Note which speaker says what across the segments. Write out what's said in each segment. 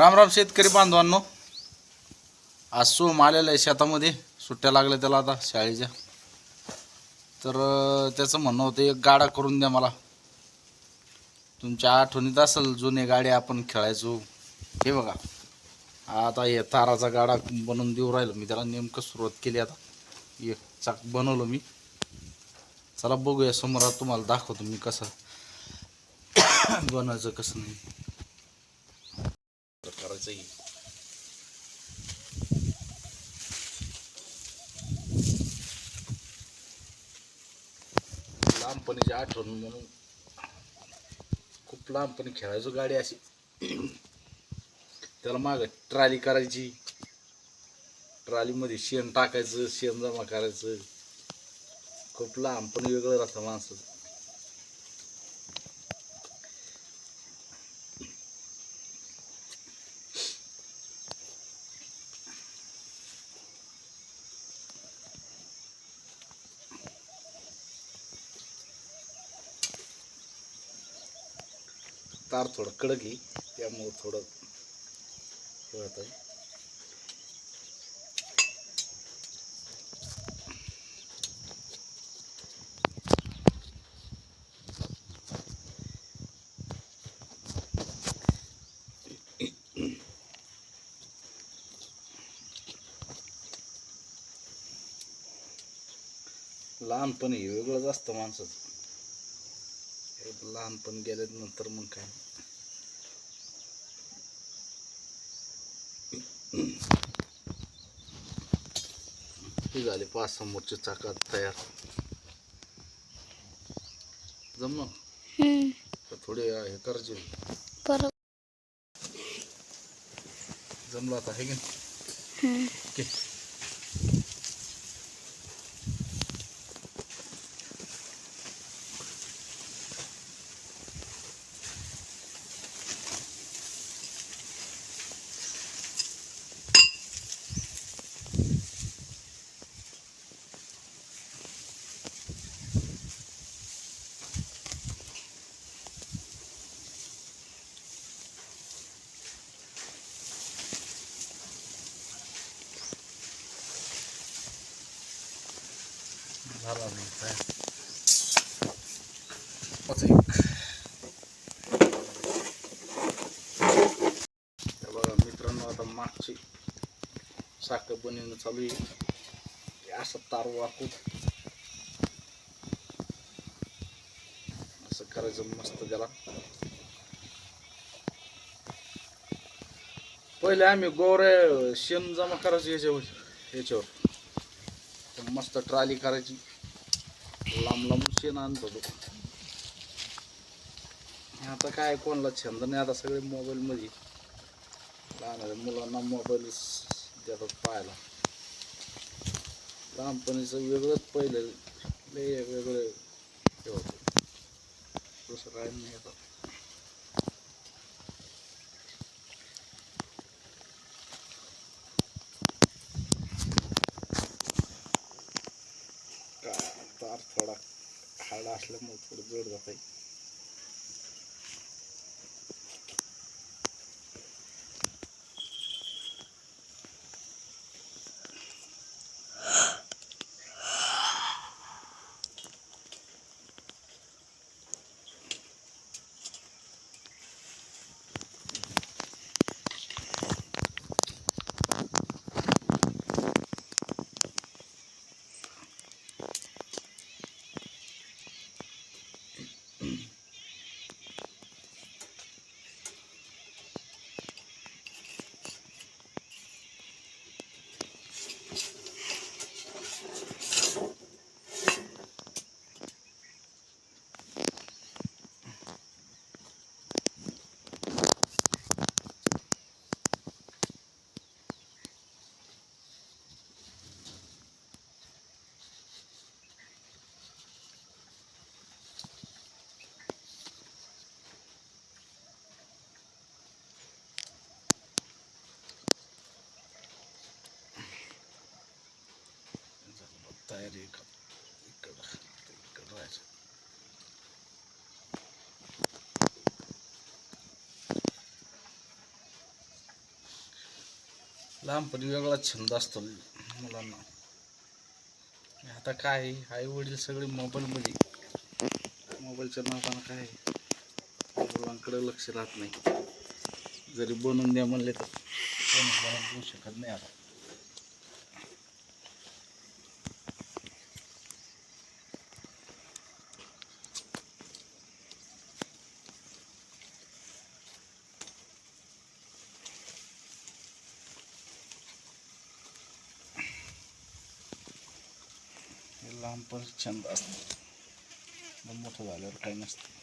Speaker 1: राम राम शेतकरी बांधवांनो. आज सोम आलेला आहे शेतामध्ये. सुट्ट्या लागल्या त्याला आता शाळेच्या. तर त्याचं म्हणणं होतं एक गाडा करून द्या मला. तुमच्या आठवणीत असेल जुने गाड्या आपण खेळायचो. हे बघा. आता हे ताराचा गाडा बनवून देऊ राहिलो मी. त्याला नेमकं सुरुवात केली आता. एक चाक बनवलो मी. चला बघूया समोर तुम्हाला दाखवतो मी कसं बनवायचं कसं नाही. करायचं लहानपणीची आठवण म्हणून खूप लहानपणी खेळायचो गाडी अशी. त्याला माग ट्राली करायची. ट्रालीमध्ये शेण टाकायचं शेण जमा करायचं. खूप लहानपणी वेगळं राहतं माणसाचं. तार थोडं कडक आहे त्यामुळं थोडं हे होतं लहानपणी वेगळंच असतं माणसाचं. लहानपण गेल्यानंतर मग काय. हे झाले पाच समोरचे चाकात तयार. तर थोडे हे करायचे. जमलं आता हे घे. आता साखर बनवणं चालू आहे. असं तार वाकून. असं करायचं मस्त त्याला. पहिले आम्ही गोरे शेण जमा करायचो याच्यावर ह्याच्यावर. मस्त ट्राली करायची. लांब लांब शेण आणत होतो आता काय कोणाला छंद नाही आता सगळे मोबाईलमध्ये. लहान मुलांना मोबाईल देतात पाहायला लहानपणीचं वेगळंच पहिलं लय वेगळं हे होतं दुसरं काय नाही आता काय तार थोडा हाडा असल्यामुळे थोडं जड जात बाहेर इकडं इकडं लहानपणी वेगळा छंद असतो मुलांना. आता काय आई वडील सगळे मोबाईलमध्ये मोबाईलच्या नावानं काय मुलांकडे लक्ष राहत नाही. जरी बनवून द्या म्हणले तर. बनवून बनवून शकत नाही आता. लहानपणी छंद असतो. मग मोठं झाल्यावर काही नसतं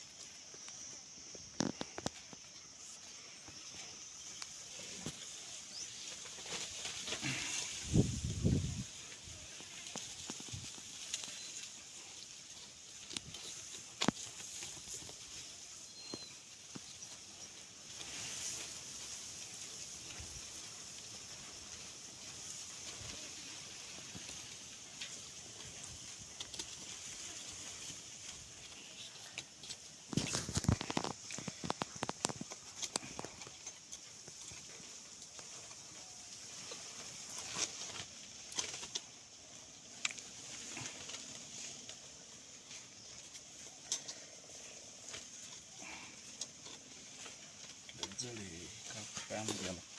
Speaker 1: जड आहे. का-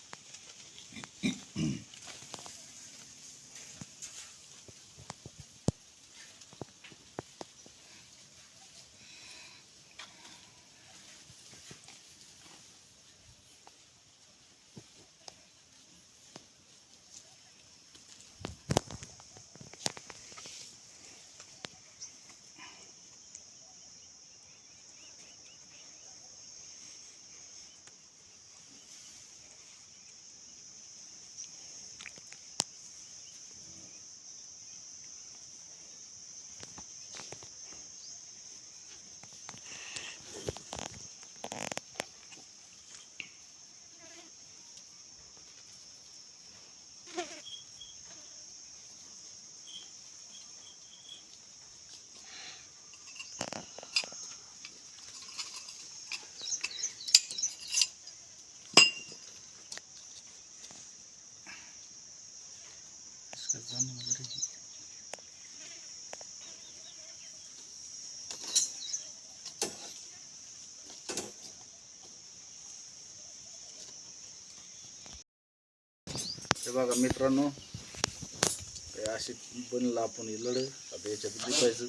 Speaker 1: हे बघा मित्रांनो हे असे बनला आपण लढ आता याच्यात दिसायचं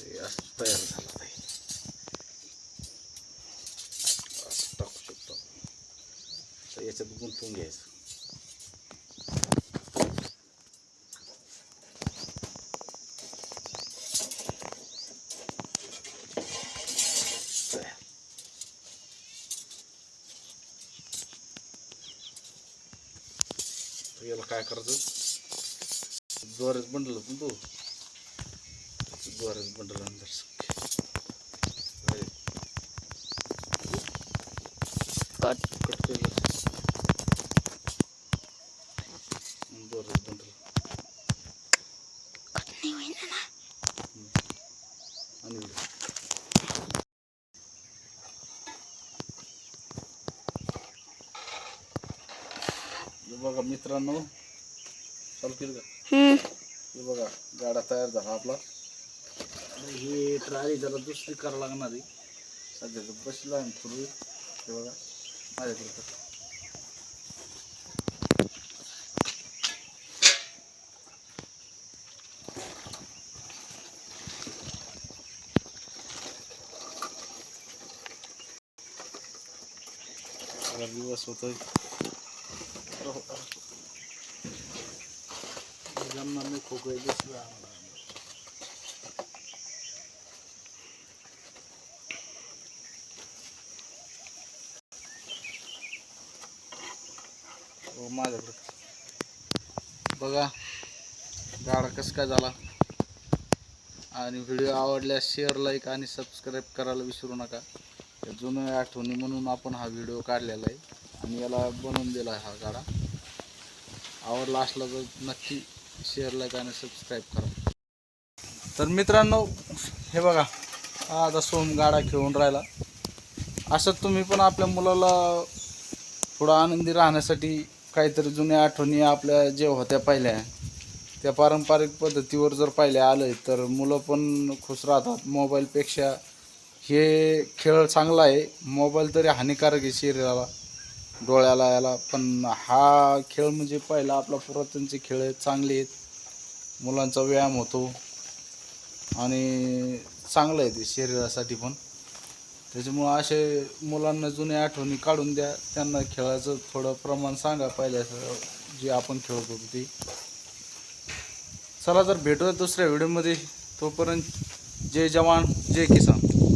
Speaker 1: हे असं तयार झालं आहे असं टाकू शकतो तर याच्यात गुंतवून घ्यायचं याला काय करायचं जोरात बंडल होतं ना तो जोरात बंडल अंदर
Speaker 2: कट
Speaker 1: कट केलं जोरात बंडल
Speaker 2: कट नाही होईना ना
Speaker 1: आणि इकडे. हे बघा मित्रांनो चालू केलं का. हे बघा गाडा तयार झाला आपला. ही ट्राली जरा दुसरी करावं लागणार आहे. सध्या बसला आहे पूर्वी हे बघा माझ्याकडे दिवस होतोय. जमणार नाही खोकळे दिसलं हो माझ्याकडे. बघा गाडा कसं काय झाला. आणि व्हिडिओ आवडल्यास शेअर लाईक आणि सबस्क्राईब करायला विसरू नका. या जुन्या आठवणी म्हणून आपण हा व्हिडिओ काढलेला आहे. आणि याला बनवून दिला आहे हा गाडा. आवडला असला तर नक्की शेअर लाईक आणि सबस्क्राईब करा. तर मित्रांनो हे बघा हा आता सोम गाडा खेळून राहिला. असं तुम्ही पण आपल्या मुलाला थोडं आनंदी राहण्यासाठी काहीतरी जुन्या आठवणी आपल्या जे होत्या पहिल्या त्या पारंपरिक पद्धतीवर जर पाहिल्या आलं तर मुलं पण खुश राहतात. मोबाईलपेक्षा हे खेळ चांगला आहे. मोबाईल तरी हानिकारक आहे शरीराला डोळ्याला याला. पण हा खेळ म्हणजे पहिला आपला पुरातनचे खेळ आहेत चांगले आहेत. मुलांचा व्यायाम होतो. आणि चांगलं आहे ते शरीरासाठी पण. त्याच्यामुळं असे मुलांना जुन्या आठवणी काढून द्या. त्यांना खेळाचं थोडं प्रमाण सांगा. पहिल्या जे आपण खेळत होतो ते. चला तर भेटूया दुसऱ्या व्हिडिओमध्ये तोपर्यंत जय जवान जय किसान.